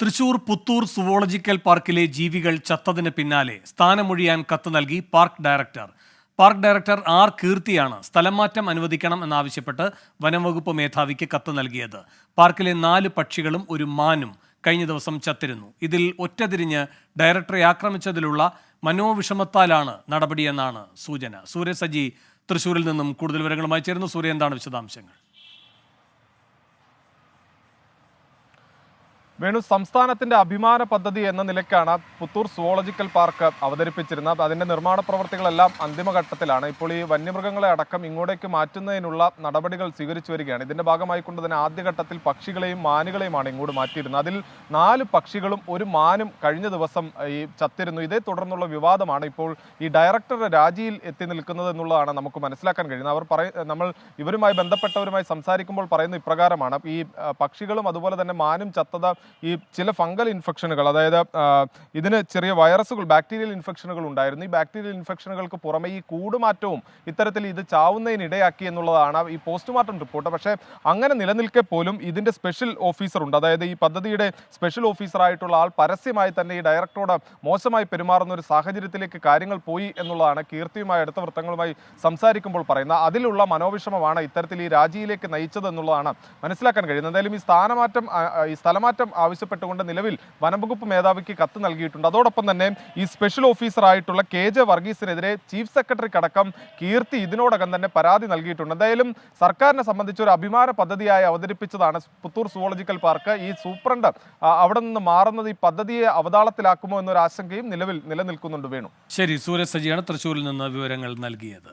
Thrissur Puthur zoological പാർക്കിലെ ജീവികൾ ചത്തതിന് പിന്നാലെ സ്ഥാനമൊഴിയാൻ കത്ത് നൽകി park director. Park director R കീർത്തിയാണ് സ്ഥലം മാറ്റം അനുവദിക്കണം എന്നാവശ്യപ്പെട്ട് വനംവകുപ്പ് മേധാവിക്ക് കത്ത് നൽകിയത്. പാർക്കിലെ നാല് പക്ഷികളും ഒരു മാനും കഴിഞ്ഞ ദിവസം ചത്തിരുന്നു. ഇതിൽ ഒറ്റതിരിഞ്ഞ് ഡയറക്ടറെ ആക്രമിച്ചതിലുള്ള മനോവിഷമത്താലാണ് നടപടിയെന്നാണ് സൂചന. സൂര്യ സജി തൃശൂരിൽ നിന്നും കൂടുതൽ വിവരങ്ങളുമായി ചേരുന്നു. സൂര്യ എന്താണ് വിശദാംശങ്ങൾ? വേണു സംസ്ഥാനത്തിന്റെ അഭിമാന പദ്ധതി എന്ന നിലയ്ക്കാണ് പുത്തൂർ സുവോളജിക്കൽ പാർക്ക് അവതരിപ്പിച്ചിരുന്നത്. അതിന്റെ നിർമ്മാണ പ്രവർത്തികളെല്ലാം അന്തിമഘട്ടത്തിലാണ്. ഇപ്പോൾ ഈ വന്യമൃഗങ്ങളെ അടക്കം ഇങ്ങോട്ടേക്ക് മാറ്റുന്നതിനുള്ള നടപടികൾ സ്വീകരിച്ചു വരികയാണ്. ഇതിന്റെ ഭാഗമായി കൊണ്ട് തന്നെ ആദ്യഘട്ടത്തിൽ പക്ഷികളെയും മാനുകളെയുമാണ് ഇങ്ങോട്ട് മാറ്റിയിരുന്നത്. അതിൽ നാല് പക്ഷികളും ഒരു മാനും കഴിഞ്ഞ ദിവസം ഈ ചത്തിരുന്നു. ഇതേ തുടർന്നുള്ള വിവാദമാണ് ഇപ്പോൾ ഈ ഡയറക്ടർ രാജിയിൽ എത്തി നിൽക്കുന്നത് എന്നുള്ളതാണ് നമുക്ക് മനസ്സിലാക്കാൻ കഴിയുന്നത്. അവർ പറയ നമ്മൾ ഇവരുമായി ബന്ധപ്പെട്ടവരുമായി സംസാരിക്കുമ്പോൾ പറയുന്ന ഇപ്രകാരമാണ്. ഈ പക്ഷികളും അതുപോലെ തന്നെ മാനും ചത്തത് ഈ ചില ഫംഗൽ ഇൻഫെക്ഷനുകൾ അതായത് ഇതിന് ചെറിയ വൈറസുകൾ ബാക്ടീരിയൽ ഇൻഫെക്ഷനുകൾ ഉണ്ടായിരുന്നു. ഈ ബാക്ടീരിയൽ ഇൻഫെക്ഷനുകൾക്ക് പുറമെ ഈ കൂടുമാറ്റവും ഇത്തരത്തിൽ ഇത് ചാവുന്നതിന് ഇടയാക്കി എന്നുള്ളതാണ് ഈ പോസ്റ്റ്മോർട്ടം റിപ്പോർട്ട്. പക്ഷേ അങ്ങനെ നിലനിൽക്കെ പോലും ഇതിന്റെ സ്പെഷ്യൽ ഓഫീസർ ഉണ്ട്. അതായത് ഈ പദ്ധതിയുടെ സ്പെഷ്യൽ ഓഫീസറായിട്ടുള്ള ആൾ പരസ്യമായി തന്നെ ഈ ഡയറക്ടറോട് മോശമായി പെരുമാറുന്ന ഒരു സാഹചര്യത്തിലേക്ക് കാര്യങ്ങൾ പോയി എന്നുള്ളതാണ് കീർത്തിയുമായി അടുത്ത വൃത്തങ്ങളുമായി സംസാരിക്കുമ്പോൾ പറയുന്നത്. അതിലുള്ള മനോവിഷമമാണ് ഇത്തരത്തിൽ ഈ രാജിയിലേക്ക് നയിച്ചത് എന്നുള്ളതാണ് മനസ്സിലാക്കാൻ കഴിയുന്നത്. എന്തായാലും ഈ സ്ഥാനമാറ്റം ഈ സ്ഥലമാറ്റം ആവശ്യപ്പെട്ടുകൊണ്ട് നിലവിൽ വനംവകുപ്പ് മേധാവിക്ക് കത്ത് നൽകിയിട്ടുണ്ട്. അതോടൊപ്പം തന്നെ ഈ സ്പെഷ്യൽ ഓഫീസറായിട്ടുള്ള കെ ജെ വർഗീസിനെതിരെ ചീഫ് സെക്രട്ടറിക്ക് അടക്കം കീർത്തി ഇതിനോടകം തന്നെ പരാതി നൽകിയിട്ടുണ്ട്. എന്തായാലും സർക്കാരിനെ സംബന്ധിച്ച് ഒരു അഭിമാന പദ്ധതിയായി അവതരിപ്പിച്ചതാണ് പുത്തൂർ സുവോളജിക്കൽ പാർക്ക് ഈ സൂപ്രണ്ട് അവിടെ നിന്ന് മാറുന്നത് ഈ പദ്ധതിയെ അവതാളത്തിലാക്കുമോ എന്നൊരു ആശങ്കയും നിലവിൽ നിലനിൽക്കുന്നുണ്ട് വേണു. ശരി സൂര്യ സജിയാണ് തൃശൂരിൽ നിന്ന് വിവരങ്ങൾ നൽകിയത്.